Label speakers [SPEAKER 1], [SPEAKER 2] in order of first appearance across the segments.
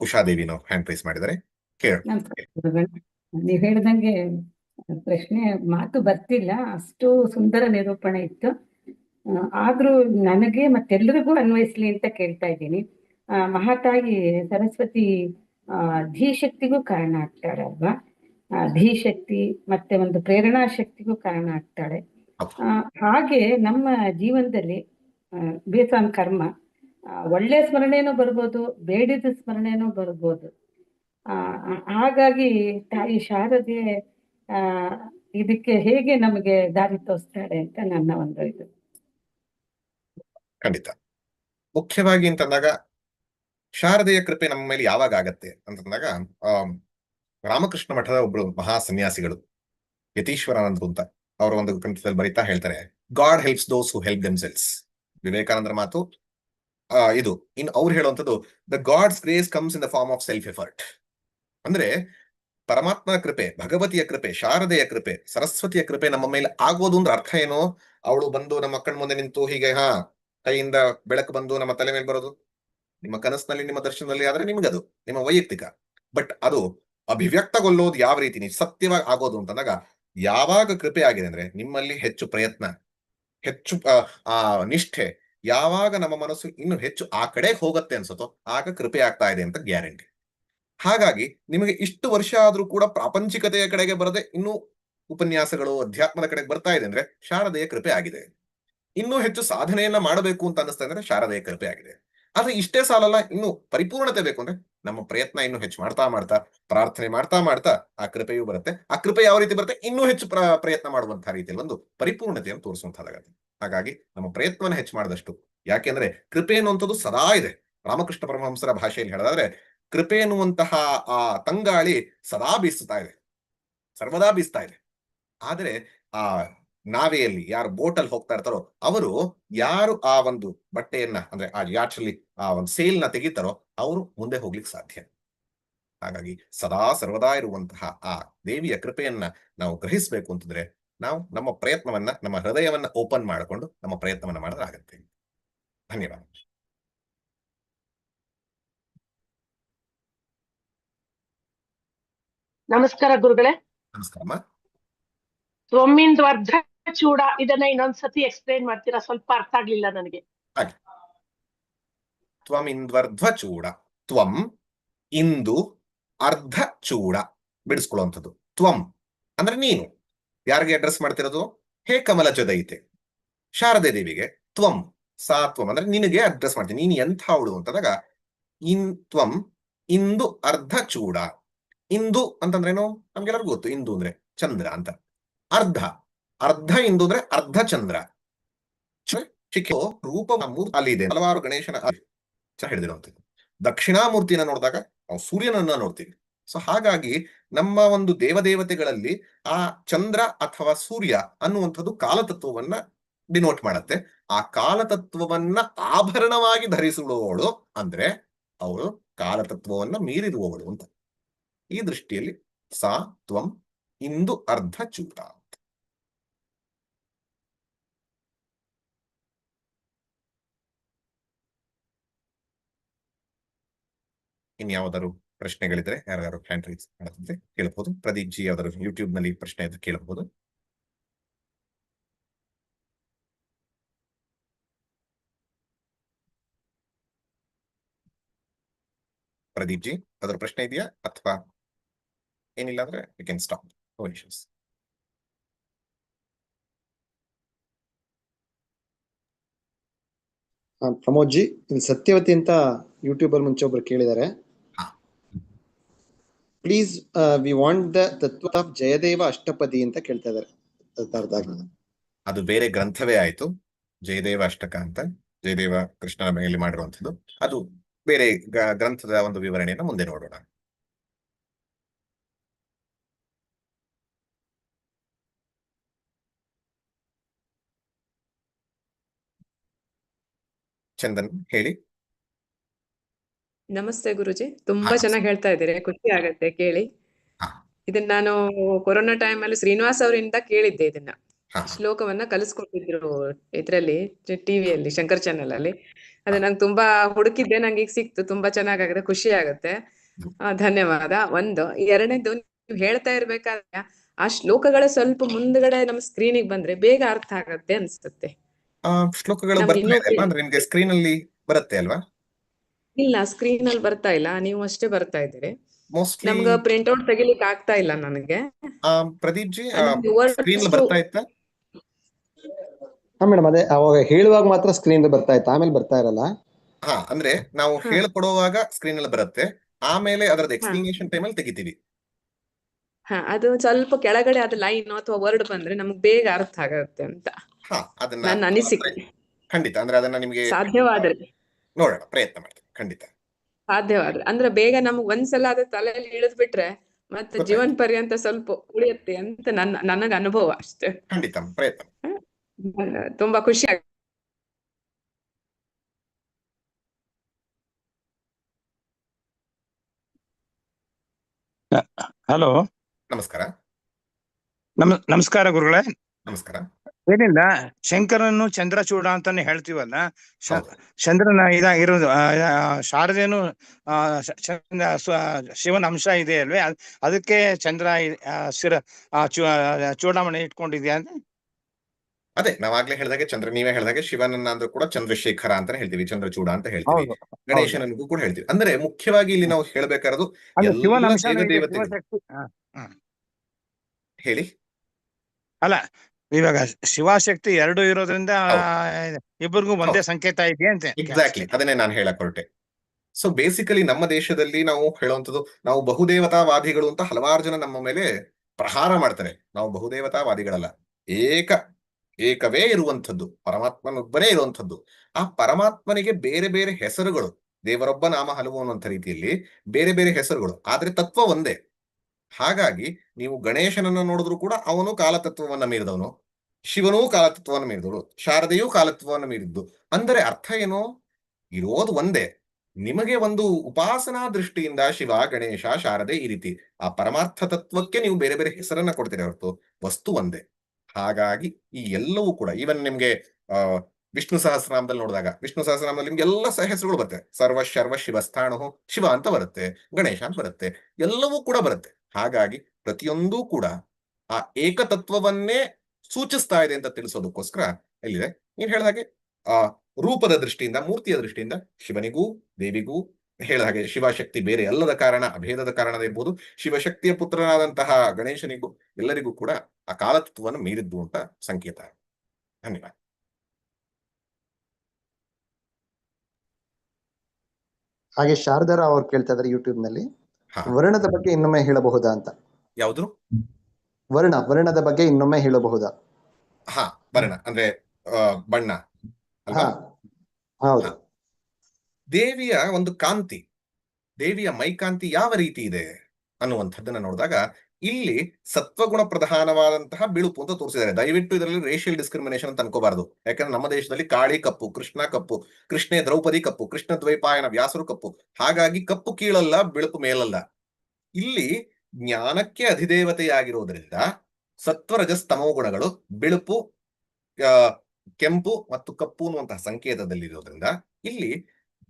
[SPEAKER 1] ಉಷಾದೇವಿನೋ hand price ಮಾಡಿದರೆ ಕೇಳ.
[SPEAKER 2] ನೀವ್ ಹೇಳ್ದಂಗೆ ಪ್ರಶ್ನೆ ಮಾತು ಬರ್ತಿಲ್ಲ. ಅಷ್ಟು ಸುಂದರ ನಿರೂಪಣೆ ಇತ್ತು. ಆದ್ರೂ ನನಗೆ ಮತ್ತೆಲ್ಲರಿಗೂ ಅನ್ವಯಿಸ್ಲಿ ಅಂತ ಕೇಳ್ತಾ ಇದ್ದೀನಿ. ಆ, ಮಹಾತಾಯಿ ಸರಸ್ವತಿ ಧೀಶಕ್ತಿಗೂ ಕಾರಣ ಆಗ್ತಾಳೆ ಅಲ್ವಾ? ಧೀಶಕ್ತಿ ಮತ್ತೆ ಒಂದು ಪ್ರೇರಣಾ ಶಕ್ತಿಗೂ ಕಾರಣ ಆಗ್ತಾಳೆ. ಆ, ಹಾಗೆ ನಮ್ಮ ಜೀವನದಲ್ಲಿ ಬೇಸಾನ್ ಕರ್ಮ ಒಳ್ಳೆ ಸ್ಮರಣೆನೂ ಬರ್ಬೋದು ಬೇಡಿದ ಸ್ಮರಣೆನೂ ಬರ್ಬೋದು. ಆ, ಹಾಗಾಗಿ ತಾಯಿ ಶಾರದೆ ಆ ಇದಕ್ಕೆ ಹೇಗೆ ನಮಗೆ ದಾರಿ ತೋರಿಸ್ತಾಳೆ ಅಂತ ನನ್ನ ಒಂದು ಇದು.
[SPEAKER 1] ಖಂಡಿತ. ಮುಖ್ಯವಾಗಿ ಅಂತಂದಾಗ ಶಾರದೆಯ ಕೃಪೆ ನಮ್ಮ ಮೇಲೆ ಯಾವಾಗ ಆಗತ್ತೆ ಅಂತಂದಾಗ ಆಮ್, ರಾಮಕೃಷ್ಣ ಮಠದ ಒಬ್ರು ಮಹಾ ಸನ್ಯಾಸಿಗಳು ಯತೀಶ್ವರಾನಂದರು ಅಂತ ಅವರ ಒಂದು ಗ್ರಂಥದಲ್ಲಿ ಬರೀತಾ ಹೇಳ್ತಾರೆ God helps those who help themselves ವಿವೇಕಾನಂದರ ಮಾತು ಆ, ಇದು. ಇನ್ ಅವ್ರು ಹೇಳುವಂಥದ್ದು the God's grace comes in the form of self effort ಅಂದ್ರೆ ಪರಮಾತ್ಮ ಕೃಪೆ ಭಗವತಿಯ ಕೃಪೆ ಶಾರದೆಯ ಕೃಪೆ ಸರಸ್ವತಿಯ ಕೃಪೆ ನಮ್ಮ ಮೇಲೆ ಆಗೋದು ಅಂದ್ರೆ ಅರ್ಥ ಏನು? ಅವಳು ಬಂದು ನಮ್ಮ ಕಣ್ ಮುಂದೆ ನಿಂತು ಹೀಗೆ ಹಾ ಕೈಯಿಂದ ಬೆಳಕು ಬಂದು ನಮ್ಮ ತಲೆ ಮೇಲೆ ಬರೋದು? ನಿಮ್ಮ ಕನಸಿನಲ್ಲಿ ನಿಮ್ಮ ದರ್ಶನದಲ್ಲಿ ಆದ್ರೆ ನಿಮಗದು ನಿಮ್ಮ ವೈಯಕ್ತಿಕ. ಬಟ್ ಅದು ಅಭಿವ್ಯಕ್ತಗೊಳ್ಳೋದು ಯಾವ ರೀತಿ? ನೀವು ಸತ್ಯವಾಗಿ ಆಗೋದು ಅಂತಂದಾಗ ಯಾವಾಗ ಕೃಪೆ ಆಗಿದೆ ಅಂದ್ರೆ ನಿಮ್ಮಲ್ಲಿ ಹೆಚ್ಚು ಪ್ರಯತ್ನ ಹೆಚ್ಚು ಆ, ಆ ನಿಷ್ಠೆ ಯಾವಾಗ ನಮ್ಮ ಮನಸ್ಸು ಇನ್ನು ಹೆಚ್ಚು ಆ ಕಡೆ ಹೋಗುತ್ತೆ ಅನ್ಸುತ್ತೋ ಆಗ ಕೃಪೆ ಆಗ್ತಾ ಇದೆ ಅಂತ ಗ್ಯಾರಂಟಿ. ಹಾಗಾಗಿ ನಿಮಗೆ ಇಷ್ಟು ವರ್ಷ ಆದ್ರೂ ಕೂಡ ಪ್ರಾಪಂಚಿಕತೆಯ ಕಡೆಗೆ ಬರದೆ ಇನ್ನೂ ಉಪನ್ಯಾಸಗಳು, ಅಧ್ಯಾತ್ಮದ ಕಡೆಗೆ ಬರ್ತಾ ಇದೆ ಅಂದ್ರೆ ಶಾರದೆಯ ಕೃಪೆ ಆಗಿದೆ. ಇನ್ನೂ ಹೆಚ್ಚು ಸಾಧನೆಯನ್ನ ಮಾಡಬೇಕು ಅಂತ ಅನಿಸ್ತಾ ಇದ್ರೆ ಶಾರದೆಯ ಕೃಪೆ ಆಗಿದೆ. ಆದ್ರೆ ಇಷ್ಟೇ ಸಾಲಲ್ಲ, ಇನ್ನು ಪರಿಪೂರ್ಣತೆ ಬೇಕು ಅಂದ್ರೆ ನಮ್ಮ ಪ್ರಯತ್ನ ಇನ್ನು ಹೆಚ್ಚು ಮಾಡ್ತಾ ಮಾಡ್ತಾ, ಪ್ರಾರ್ಥನೆ ಮಾಡ್ತಾ ಮಾಡ್ತಾ ಆ ಕೃಪೆಯೂ ಬರುತ್ತೆ. ಆ ಕೃಪೆ ಯಾವ ರೀತಿ ಬರುತ್ತೆ? ಇನ್ನೂ ಹೆಚ್ಚು ಪ್ರ- ಪ್ರಯತ್ನ ಮಾಡುವಂತಹ ರೀತಿಯಲ್ಲಿ ಒಂದು ಪರಿಪೂರ್ಣತೆಯನ್ನು ತೋರಿಸುವಂತಹದ್ದಾಗತ್ತೆ ಹಾಗಾಗಿ ನಮ್ಮ ಪ್ರಯತ್ನವನ್ನು ಹೆಚ್ಚು ಮಾಡಿದಷ್ಟು ಯಾಕೆಂದ್ರೆ ಕೃಪೆ ಅನ್ನುವಂಥದ್ದು ಸದಾ ಇದೆ. ರಾಮಕೃಷ್ಣ ಪರಮಹಂಸರ ಭಾಷೆಯಲ್ಲಿ ಹೇಳೋದಾದ್ರೆ, ಕೃಪೆ ಎನ್ನುವಂತಹ ಆ ತಂಗಾಳಿ ಸದಾ ಬೀಸುತ್ತಾ ಇದೆ. ಸರ್ವದಾ ಬೀಸ್ತಾ ಇದೆ. ಆದರೆ ಆ ನಾವೆಯಲ್ಲಿ ಯಾರು ಬೋಟ್ ಅಲ್ಲಿ ಹೋಗ್ತಾ ಇರ್ತಾರೋ ಅವರು ಯಾರು ಆ ಒಂದು ಬಟ್ಟೆಯನ್ನ ಅಂದ್ರೆ ಆ ಯಾಚಲ್ಲಿ ಆ ಒಂದು ಸೇಲ್ನ ತೆಗಿತಾರೋ ಅವರು ಮುಂದೆ ಹೋಗ್ಲಿಕ್ಕೆ ಸಾಧ್ಯ. ಹಾಗಾಗಿ ಸದಾ ಸರ್ವದಾ ಇರುವಂತಹ ಆ ದೇವಿಯ ಕೃಪೆಯನ್ನ ನಾವು ಗ್ರಹಿಸಬೇಕು ಅಂತಂದ್ರೆ ನಾವು ನಮ್ಮ ಪ್ರಯತ್ನವನ್ನ ನಮ್ಮ ಹೃದಯವನ್ನ ಓಪನ್ ಮಾಡಿಕೊಂಡು ನಮ್ಮ ಪ್ರಯತ್ನವನ್ನ ಮಾಡೋದಾಗತ್ತೆ ಧನ್ಯವಾದ.
[SPEAKER 3] ನಮಸ್ಕಾರ ಗುರುಗಳೇ.
[SPEAKER 1] ನಮಸ್ಕಾರಮ್ಮ.
[SPEAKER 3] ತ್ವಮ್ಮಿಂದ್ವರ್ಧ ಚೂಡ, ಇದನ್ನ ಇನ್ನೊಂದ್ಸತಿ ಎಕ್ಸ್ಪ್ಲೈನ್ ಮಾಡ್ತೀರಾ? ಸ್ವಲ್ಪ ಅರ್ಥ ಆಗ್ಲಿಲ್ಲ ನನಗೆ.
[SPEAKER 1] ತ್ವಂ ಇಂದ್ವರ್ಧ್ವ ಚೂಡ, ತ್ವಂ ಇಂದು ಅರ್ಧ ಚೂಡ ಬಿಡಿಸ್ಕೊಳ್ಳುವಂಥದ್ದು. ತ್ವಂ ಅಂದ್ರೆ ನೀನು. ಯಾರಿಗೆ ಅಡ್ರೆಸ್ ಮಾಡ್ತಿರೋದು? ಹೇ ಕಮಲ ಜೊದೈತೆ ಶಾರದೆ ದೇವಿಗೆ. ತ್ವಂ, ಸಾ ತ್ವಂ ಅಂದ್ರೆ ನಿನಗೆ ಅಡ್ರೆಸ್ ಮಾಡ್ತೀನಿ. ನೀನು ಎಂಥವಳು ಅಂತಂದಾಗ, ಇನ್, ತ್ವಂ ಇಂದು ಅರ್ಧ ಚೂಡ. ಇಂದು ಅಂತಂದ್ರೇನು? ನಮ್ಗೆಲ್ಲರಿಗೂ ಗೊತ್ತು. ಇಂದು ಅಂದ್ರೆ ಚಂದ್ರ ಅಂತ. ಅರ್ಧ. ಅರ್ಧ ಇಂದು ಅಂದ್ರೆ ಅರ್ಧ ಚಂದ್ರ. ರೂಪ ಮೂರ್ತಿ ಅಲ್ಲಿ ಇದೆ. ಹಲವಾರು ಗಣೇಶನ ಹಿಡಿದಿರುವಂಥದ್ದು. ದಕ್ಷಿಣಾಮೂರ್ತಿನ ನೋಡಿದಾಗ ನಾವು ಸೂರ್ಯನನ್ನ ನೋಡ್ತೀವಿ. ಸೊ ಹಾಗಾಗಿ ನಮ್ಮ ಒಂದು ದೇವದೇವತೆಗಳಲ್ಲಿ ಆ ಚಂದ್ರ ಅಥವಾ ಸೂರ್ಯ ಅನ್ನುವಂಥದ್ದು ಕಾಲತತ್ವವನ್ನ ಡಿನೋಟ್ ಮಾಡತ್ತೆ. ಆ ಕಾಲತತ್ವವನ್ನ ಆಭರಣವಾಗಿ ಧರಿಸುವವಳು ಅಂದ್ರೆ ಅವಳು ಕಾಲತತ್ವವನ್ನ ಮೀರಿರುವವಳು ಅಂತ. ಈ ದೃಷ್ಟಿಯಲ್ಲಿ ಸಾ, ತ್ವಂ, ಇಂದು ಅರ್ಧ ಚೂಟ ಇನ್ಯಾವುದಾದ್ರು ಪ್ರಶ್ನೆಗಳಿದ್ರೆ ಯಾರು ಹ್ಯಾಂಡ್ ರೈಸ್ ಮಾಡುತ್ತಿದ್ರೆ ಕೇಳಬಹುದು ಪ್ರದೀಪ್ ಜಿ ಯಾವ್ದಾದ್ರು ಯೂಟ್ಯೂಬ್ನಲ್ಲಿ ಪ್ರಶ್ನೆ ಇದ್ರೆ ಕೇಳಬಹುದು ಪ್ರದೀಪ್ ಜಿ ಅದರ ಪ್ರಶ್ನೆ ಇದೆಯಾ? ಅಥವಾ ಏನಿಲ್ಲ ಅಂದ್ರೆ we can stop issues
[SPEAKER 4] Pramod ji ಇಲ್ಲಿ ಸತ್ಯವತಿ ಅಂತ ಯೂಟ್ಯೂಬರ್ ಮುಂಚೆ ಒಬ್ರು ಕೇಳಿದ್ದಾರೆ. ಪ್ಲೀಸ್ ವಿ ವಾಂಟ್ ದ ತತ್ವ ಆಫ್ ಜಯದೇವ ಅಷ್ಟಪದಿ ಅಂತ ಕೇಳ್ತಾ ಇದ್ದಾರೆ. ಅದ್
[SPEAKER 1] ಅದು ಬೇರೆ ಗ್ರಂಥವೇ ಆಯ್ತು. ಜಯದೇವ ಅಷ್ಟಕ ಅಂತ. ಜಯದೇವ ಕೃಷ್ಣನ ಮೇಲೆ ಮಾಡಿರುವಂತದ್ದು ಅದು ಬೇರೆ ಗ್ರಂಥದ ಒಂದು ವಿವರಣೆಯನ್ನು ಮುಂದೆ ನೋಡೋಣ. ಚಂದನ್, ಹೇಳಿ.
[SPEAKER 5] ನಮಸ್ತೆ ಗುರುಜಿ. ತುಂಬಾ. ಚೆನ್ನಾಗಿ ಹೇಳ್ತಾ ಇದ್ದೀರಿ. ಖುಷಿ ಆಗತ್ತೆ ಕೇಳಿ. ಇದನ್ನ ನಾನು ಕೊರೋನಾ ಟೈಮ್ ಅಲ್ಲಿ ಶ್ರೀನಿವಾಸ್ ಅವರಿಂದ ಕೇಳಿದ್ದೆ ಇದನ್ನ. ಶ್ಲೋಕವನ್ನ ಕಲಿಸ್ಕೊಟ್ಟಿದ್ರು ಇದ್ರಲ್ಲಿ ಟಿವಿಯಲ್ಲಿ ಶಂಕರ್ ಚಾನೆಲ್ ಅಲ್ಲಿ. ಅದೇ ನಂಗೆ ತುಂಬಾ ಹುಡುಕಿದ್ದೆ ನಂಗೆ ಈಗ ಸಿಕ್ತು. ತುಂಬಾ ಚೆನ್ನಾಗಾಗಿದೆ ಖುಷಿ ಆಗುತ್ತೆ. ಧನ್ಯವಾದ. ಒಂದು ಎರಡನೇದು ನೀವು ಹೇಳ್ತಾ ಇರ್ಬೇಕಾದ್ರೆ ಆ ಶ್ಲೋಕಗಳ ಸ್ವಲ್ಪ ಮುಂದ್ಗಡೆ ನಮ್ಮ ಸ್ಕ್ರೀನಿಗೆ ಬಂದ್ರೆ ಬೇಗ ಅರ್ಥ ಆಗತ್ತೆ ಅನ್ಸುತ್ತೆ.
[SPEAKER 1] ಶ್ಲೋಕಗಳು ಅಂದ್ರೆ ನಿಮ್ಗೆ ಸ್ಕ್ರೀನ್ ಅಲ್ಲಿ ಬರುತ್ತೆ ಅಲ್ವಾ?
[SPEAKER 5] ಇಲ್ಲ ಸ್ಕ್ರೀನ್ ಅಲ್ಲಿ ಬರ್ತಾ ಇಲ್ಲ. ನೀವು ಅಷ್ಟೇ ಬರ್ತಾ ಇದ್ದೀರಿ.
[SPEAKER 1] ನಮ್ಗೆ
[SPEAKER 5] ನಮ್ಗ ಪ್ರಿಂಟ್ ಔಟ್ ತೆಗಿಲಿಕ್ಕೆ ಆಗ್ತಾ ಇಲ್ಲ ನನಗೆ.
[SPEAKER 1] ಪ್ರದೀಪ್ ಜಿ ಸ್ಕ್ರೀನ್ ಬರ್ತಾ ಇತ್ತಾ?
[SPEAKER 4] ಹಾ ಮೇಡಮ್ ಅದೇ ಅವಾಗ ಹೇಳುವಾಗ ಮಾತ್ರ ಸ್ಕ್ರೀನ್ ಬರ್ತಾ ಇತ್ತು. ಆಮೇಲೆ ಬರ್ತಾ ಇರಲ್ಲ.
[SPEAKER 1] ಹಾ ಅಂದ್ರೆ ನಾವು. ಹೇಳ್ಕೊಡುವಾಗ ಸ್ಕ್ರೀನ್ ಅಲ್ಲಿ ಬರುತ್ತೆ. ಆಮೇಲೆ ಅದರದ ಎಕ್ಸ್ಪ್ಲನೇಷನ್ ಟೈಮ್ ಅಲ್ಲಿ ತೆಗಿತೀವಿ.
[SPEAKER 5] ಹಾ ಅದು ಸ್ವಲ್ಪ ಕೆಳಗಡೆ ಅದು ಲೈನ್ ಅಥವಾ ವರ್ಡ್ ಬಂದ್ರೆ ನಮ್ಗೆ ಬೇಗ ಅರ್ಥ ಆಗತ್ತೆ ಅಂತ.
[SPEAKER 1] ಹಾ ಅದನ್ನ
[SPEAKER 5] ನನ್ನ ಅನಿಸಿಕೆ.
[SPEAKER 1] ಖಂಡಿತ ಅಂದ್ರೆ ಅದನ್ನ ನಿಮಗೆ
[SPEAKER 5] ಸಾಧ್ಯವಾದ್ರೆ.
[SPEAKER 1] ನೋಡೋಣ ಪ್ರಯತ್ನ ಮಾಡ್ತೀವಿ ಖಂಡಿತ.
[SPEAKER 5] ಸಾಧ್ಯವಾದ್ರೆ. ಅಂದ್ರೆ ಬೇಗ ನಮ್ಗ್ ಒಂದ್ಸಲ ಅದು ತಲೆಯಲ್ಲಿ ಇಳಿದ್ ಬಿಟ್ರೆ ಮತ್ತೆ
[SPEAKER 1] ಜೀವನ್
[SPEAKER 5] ಜೀವನ ಪರ್ಯಂತ ಸ್ವಲ್ಪ ಉಳಿಯುತ್ತೆ ಅಂತ ನನ್ನ ನನಗ ಅನುಭವ ಅಷ್ಟೇ.
[SPEAKER 1] ಖಂಡಿತ ಪ್ರಯತ್ನ.
[SPEAKER 5] ತುಂಬಾ ಖುಷಿ ಆಗ
[SPEAKER 6] ಹಲೋ.
[SPEAKER 1] ನಮಸ್ಕಾರ.
[SPEAKER 6] ನಮ ನಮಸ್ಕಾರ ಗುರುಗಳೇ.
[SPEAKER 1] ನಮಸ್ಕಾರ.
[SPEAKER 6] ಏನಿಲ್ಲ. ಶಂಕರನ್ನು ಚಂದ್ರಚೂಡ ಅಂತಾನೆ ಹೇಳ್ತೀವಲ್ಲ? ಚಂದ್ರನ ಇದ ಇರೋದು ಆ, ಆ, ಶಾರದೇನು ಶಿವನ ಅಂಶ ಇದೆ ಅಲ್ವೇ? ಅದಕ್ಕೆ ಚಂದ್ರ ಶಿರ ಚೂಡಾಮಣಿ ಇಟ್ಕೊಂಡಿದ್ಯಾ ಅಂತ
[SPEAKER 1] ಅದೇ ನಾವಾಗ್ಲೇ ಹೇಳ್ದಾಗೆ ಚಂದ್ರ ನೀವೇ ಹೇಳ್ದಾಗೆ ಶಿವನನ್ನ ಅಂದ್ರೂ ಕೂಡ ಚಂದ್ರಶೇಖರ ಅಂತಾನೆ ಹೇಳ್ತೀವಿ ಚಂದ್ರಚೂಡ ಅಂತ ಹೇಳ್ತೀವಿ. ಗಣೇಶನನ್ಗೂ ಕೂಡ ಹೇಳ್ತೀವಿ. ಅಂದ್ರೆ ಮುಖ್ಯವಾಗಿ ಇಲ್ಲಿ ನಾವು ಹೇಳ್ಬೇಕಾರದು
[SPEAKER 6] ಅಂದ್ರೆ.
[SPEAKER 1] ಹೇಳಿ.
[SPEAKER 6] ಅಲ್ಲ ಇವಾಗ ಶಿವಶಕ್ತಿ ಎರಡು ಇರೋದ್ರಿಂದ. ಇಬ್ಬರಿಗೂ ಒಂದೇ ಸಂಕೇತ ಇದೆ ಅಂತ.
[SPEAKER 1] ಎಕ್ಸಾಕ್ಟ್ಲಿ ಅದನ್ನೇ ನಾನು ಹೇಳಕ್ ಹೊರಟೆ. ಸೊ ಬೇಸಿಕಲಿ ನಮ್ಮ ದೇಶದಲ್ಲಿ ನಾವು ಹೇಳುವಂಥದ್ದು ನಾವು ಬಹುದೇವತಾವಾದಿಗಳು ಅಂತ ಹಲವಾರು ಜನ ನಮ್ಮ ಮೇಲೆ ಪ್ರಹಾರ ಮಾಡ್ತಾರೆ. ನಾವು ಬಹುದೇವತಾವಾದಿಗಳಲ್ಲ. ಏಕ ಏಕವೇ ಇರುವಂಥದ್ದು. ಪರಮಾತ್ಮನೊಬ್ಬನೇ ಇರುವಂಥದ್ದು. ಆ ಪರಮಾತ್ಮನಿಗೆ ಬೇರೆ ಬೇರೆ ಹೆಸರುಗಳು ದೇವರೊಬ್ಬ ನಾಮ ಹಲವು ಅನ್ನುವಂಥ ರೀತಿಯಲ್ಲಿ ಬೇರೆ ಬೇರೆ ಹೆಸರುಗಳು. ಆದ್ರೆ ತತ್ವ ಒಂದೇ. ಹಾಗಾಗಿ ನೀವು ಗಣೇಶನನ್ನ ನೋಡಿದ್ರು ಕೂಡ ಅವನು ಕಾಲತತ್ವವನ್ನ ಮೀರಿದವನು, ಶಿವನೂ ಕಾಲತತ್ವವನ್ನು ಮೀರಿದವಳು, ಶಾರದೆಯೂ ಕಾಲತತ್ವವನ್ನು ಮೀರಿದ್ದು. ಅಂದರೆ ಅರ್ಥ ಏನು? ಇರೋದು ಒಂದೇ. ನಿಮಗೆ ಒಂದು ಉಪಾಸನಾ ದೃಷ್ಟಿಯಿಂದ ಶಿವ, ಗಣೇಶ, ಶಾರದೆ ಈ ರೀತಿ ಆ ಪರಮಾರ್ಥ ತತ್ವಕ್ಕೆ ನೀವು ಬೇರೆ ಬೇರೆ ಹೆಸರನ್ನ ಕೊಡ್ತೀರಿ ಹೊರತು ವಸ್ತು ಒಂದೇ. ಹಾಗಾಗಿ ಈ ಎಲ್ಲವೂ ಕೂಡ ಈವನ್ ನಿಮ್ಗೆ, ಆ, ವಿಷ್ಣು ಸಹಸ್ರನಾಮದಲ್ಲಿ ನೋಡಿದಾಗ, ವಿಷ್ಣು ಸಹಸ್ರನಾಮದಲ್ಲಿ ನಿಮ್ಗೆ ಎಲ್ಲ ಸಹ ಹೆಸರುಗಳು ಬರುತ್ತೆ. ಸರ್ವ ಶರ್ವ ಶಿವಸ್ಥಾಣು, ಶಿವ ಅಂತ ಬರುತ್ತೆ, ಗಣೇಶ ಅಂತ ಬರುತ್ತೆ, ಎಲ್ಲವೂ ಕೂಡ ಬರುತ್ತೆ. ಹಾಗಾಗಿ ಪ್ರತಿಯೊಂದೂ ಕೂಡ ಆ ಏಕತತ್ವವನ್ನೇ ಸೂಚಿಸ್ತಾ ಇದೆ ಅಂತ ತಿಳಿಸೋದಕ್ಕೋಸ್ಕರ ಎಲ್ಲಿದೆ? ನೀನ್ ಹೇಳಿದ ಹಾಗೆ, ಆ ರೂಪದ ದೃಷ್ಟಿಯಿಂದ, ಮೂರ್ತಿಯ ದೃಷ್ಟಿಯಿಂದ ಶಿವನಿಗೂ, ದೇವಿಗೂ ಹೇಳಿದ ಹಾಗೆ ಶಿವಶಕ್ತಿ ಬೇರೆ ಅಲ್ಲದ ಕಾರಣ, ಅಭೇದದ ಕಾರಣ ಇರ್ಬೋದು ಶಿವಶಕ್ತಿಯ ಪುತ್ರನಾದಂತಹ ಗಣೇಶನಿಗೂ ಎಲ್ಲರಿಗೂ ಕೂಡ ಆ ಕಾಲತತ್ವವನ್ನು ಮೀರಿದ್ದು ಅಂತ ಸಂಕೇತ. ಧನ್ಯವಾದ.
[SPEAKER 4] ಹಾಗೆ ಶಾರದಾರಾವ್ ಅವ್ರು ಕೇಳ್ತಾ ಇದಾರೆ
[SPEAKER 1] ಯೂಟ್ಯೂಬ್ನಲ್ಲಿ.
[SPEAKER 4] ವರ್ಣದ ಬಗ್ಗೆ ಇನ್ನೊಮ್ಮೆ ಹೇಳಬಹುದಾ ಅಂತ?
[SPEAKER 1] ಯಾವುದು?
[SPEAKER 4] ವರ್ಣ ವರ್ಣದ ಬಗ್ಗೆ ಇನ್ನೊಮ್ಮೆ ಹೇಳಬಹುದಾ?
[SPEAKER 1] ಹಾ ವರ್ಣ ಅಂದ್ರೆ ಬಣ್ಣ
[SPEAKER 4] ಹೌದು.
[SPEAKER 1] ದೇವಿಯ ಒಂದು ಕಾಂತಿ ದೇವಿಯ ಮೈಕಾಂತಿ ಯಾವ ರೀತಿ ಇದೆ ಅನ್ನುವಂಥದ್ದನ್ನ ನೋಡಿದಾಗ ಇಲ್ಲಿ ಸತ್ವಗುಣ ಪ್ರಧಾನವಾದಂತಹ ಬಿಳುಪು ಅಂತ ತೋರಿಸಿದ್ದಾರೆ. ದಯವಿಟ್ಟು ಇದರಲ್ಲಿ ರೇಷಿಯಲ್ ಡಿಸ್ಕ್ರಿಮಿನೇಷನ್ ಅಂತ ಅನ್ಕೋಬಾರದು. ಯಾಕಂದ್ರೆ ನಮ್ಮ ದೇಶದಲ್ಲಿ ಕಾಳಿ ಕಪ್ಪು, ಕೃಷ್ಣ ಕಪ್ಪು, ಕೃಷ್ಣೆ ದ್ರೌಪದಿ ಕಪ್ಪು, ಕೃಷ್ಣ ದ್ವೈಪಾಯನ ವ್ಯಾಸರು ಕಪ್ಪು. ಹಾಗಾಗಿ ಕಪ್ಪು ಕೀಳಲ್ಲ, ಬಿಳುಪು ಮೇಲಲ್ಲ. ಇಲ್ಲಿ ಜ್ಞಾನಕ್ಕೆ ಅಧಿದೇವತೆಯಾಗಿರುವುದರಿಂದ ಸತ್ವರಜಸ್ತಮೋ ಗುಣಗಳು ಬಿಳುಪು ಕೆಂಪು ಮತ್ತು ಕಪ್ಪು ಅನ್ನುವಂತಹ ಸಂಕೇತದಲ್ಲಿರೋದ್ರಿಂದ ಇಲ್ಲಿ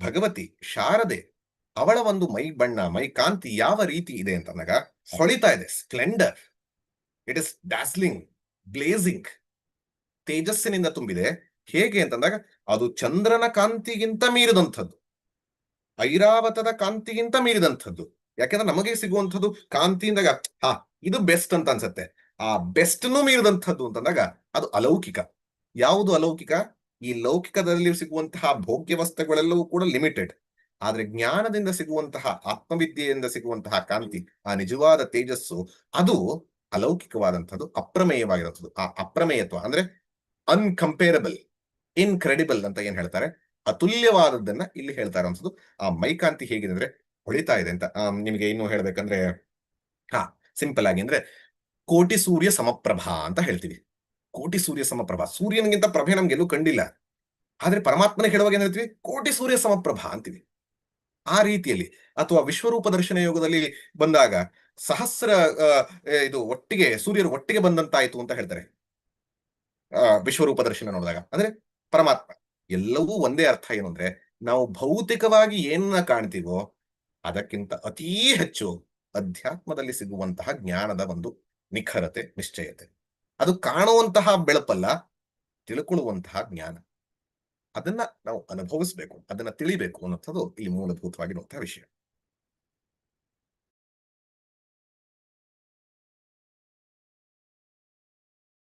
[SPEAKER 1] ಭಗವತಿ, ಶಾರದೆ ಅವಳ ಒಂದು ಮೈ ಬಣ್ಣ, ಮೈ ಕಾಂತಿ ಯಾವ ರೀತಿ ಇದೆ ಅಂತಂದಾಗ ಹೊಳಿತಾ ಇದೆ. Splendour it is dazzling glazing ತೇಜಸ್ಸಿನಿಂದ ತುಂಬಿದೆ. ಹೇಗೆ ಅಂತಂದಾಗ ಅದು ಚಂದ್ರನ ಕಾಂತಿಗಿಂತ ಮೀರಿದಂಥದ್ದು. ಐರಾವತದ ಕಾಂತಿಗಿಂತ ಮೀರಿದಂಥದ್ದು. ಯಾಕೆಂದ್ರೆ ನಮಗೆ ಸಿಗುವಂಥದ್ದು ಕಾಂತಿಯಿಂದಾಗ ಹಾ, ಇದು ಬೆಸ್ಟ್ ಅಂತ ಅನ್ಸತ್ತೆ. ಆ ಬೆಸ್ಟ್ನು ಮೀರಿದಂಥದ್ದು ಅಂತಂದಾಗ ಅದು ಅಲೌಕಿಕ. ಯಾವುದು ಅಲೌಕಿಕ? ಈ ಲೌಕಿಕದಲ್ಲಿ ಸಿಗುವಂತಹ ಭೋಗ್ಯ ವಸ್ತುಗಳೆಲ್ಲವೂ ಕೂಡ ಲಿಮಿಟೆಡ್ ಆದ್ರೆ ಜ್ಞಾನದಿಂದ ಸಿಗುವಂತಹ, ಆತ್ಮವಿದ್ಯೆಯಿಂದ ಸಿಗುವಂತಹ ಕಾಂತಿ, ಆ ನಿಜವಾದ ತೇಜಸ್ಸು, ಅದು ಅಲೌಕಿಕವಾದಂಥದ್ದು, ಅಪ್ರಮೇಯವಾಗಿರುವಂಥದ್ದು. ಆ ಅಪ್ರಮೇಯತ್ವ ಅಂದ್ರೆ ಅನ್ಕಂಪೇರಬಲ್ ಇನ್ಕ್ರೆಡಿಬಲ್ ಅಂತ ಏನ್ ಹೇಳ್ತಾರೆ? ಅತುಲ್ಯವಾದದ್ದನ್ನ ಇಲ್ಲಿ ಹೇಳ್ತಾ ಇರೋದು ಆ ಮೈಕಾಂತಿ ಹೇಗಿದೆ ಅಂದ್ರೆ ಹೊಳಿತಾ ಇದೆ ಅಂತ. ನಿಮಗೆ ಇನ್ನು ಹೇಳ್ಬೇಕಂದ್ರೆ, ಹಾ ಸಿಂಪಲ್ ಆಗಿ ಅಂದ್ರೆ ಕೋಟಿ ಸೂರ್ಯ ಸಮಪ್ರಭಾ ಅಂತ ಹೇಳ್ತೀವಿ. ಕೋಟಿ ಸೂರ್ಯ ಸಮಪ್ರಭಾ. ಸೂರ್ಯನಿಗಿಂತ ಪ್ರಭೆ ನಮ್ಗೆ ಎಲ್ಲೂ ಕಂಡಿಲ್ಲ. ಆದ್ರೆ ಪರಮಾತ್ಮನ ಹೇಳುವಾಗ ಏನ್ ಹೇಳ್ತೀವಿ? ಕೋಟಿ ಸೂರ್ಯ ಸಮಪ್ರಭಾ ಅಂತೀವಿ. ಆ ರೀತಿಯಲ್ಲಿ ಅಥವಾ ವಿಶ್ವರೂಪ ದರ್ಶನ ಯೋಗದಲ್ಲಿ ಬಂದಾಗ ಸಹಸ್ರ ಇದು ಒಟ್ಟಿಗೆ ಸೂರ್ಯರು ಒಟ್ಟಿಗೆ ಬಂದಂತಾಯ್ತು ಅಂತ ಹೇಳ್ತಾರೆ. ಆ, ವಿಶ್ವರೂಪ ದರ್ಶನ ನೋಡಿದಾಗ. ಅಂದ್ರೆ ಪರಮಾತ್ಮ, ಎಲ್ಲವೂ ಒಂದೇ ಅರ್ಥ ಏನು ಅಂದ್ರೆ ನಾವು ಭೌತಿಕವಾಗಿ ಏನನ್ನ ಕಾಣ್ತೀವೋ ಅದಕ್ಕಿಂತ ಅತೀ ಹೆಚ್ಚು ಅಧ್ಯಾತ್ಮದಲ್ಲಿ ಸಿಗುವಂತಹ ಜ್ಞಾನದ ಒಂದು ನಿಖರತೆ, ನಿಶ್ಚಯತೆ. ಅದು ಕಾಣುವಂತಹ ಬೆಳಪಲ್ಲ, ತಿಳ್ಕೊಳ್ಳುವಂತಹ ಜ್ಞಾನ. ಅದನ್ನ ನಾವು ಅನುಭವಿಸ್ಬೇಕು ಅದನ್ನ ತಿಳಿಬೇಕು ಅನ್ನೋಂಥದ್ದು ಇಲ್ಲಿ ಮೂಲಭೂತವಾಗಿರುವಂತಹ ವಿಷಯ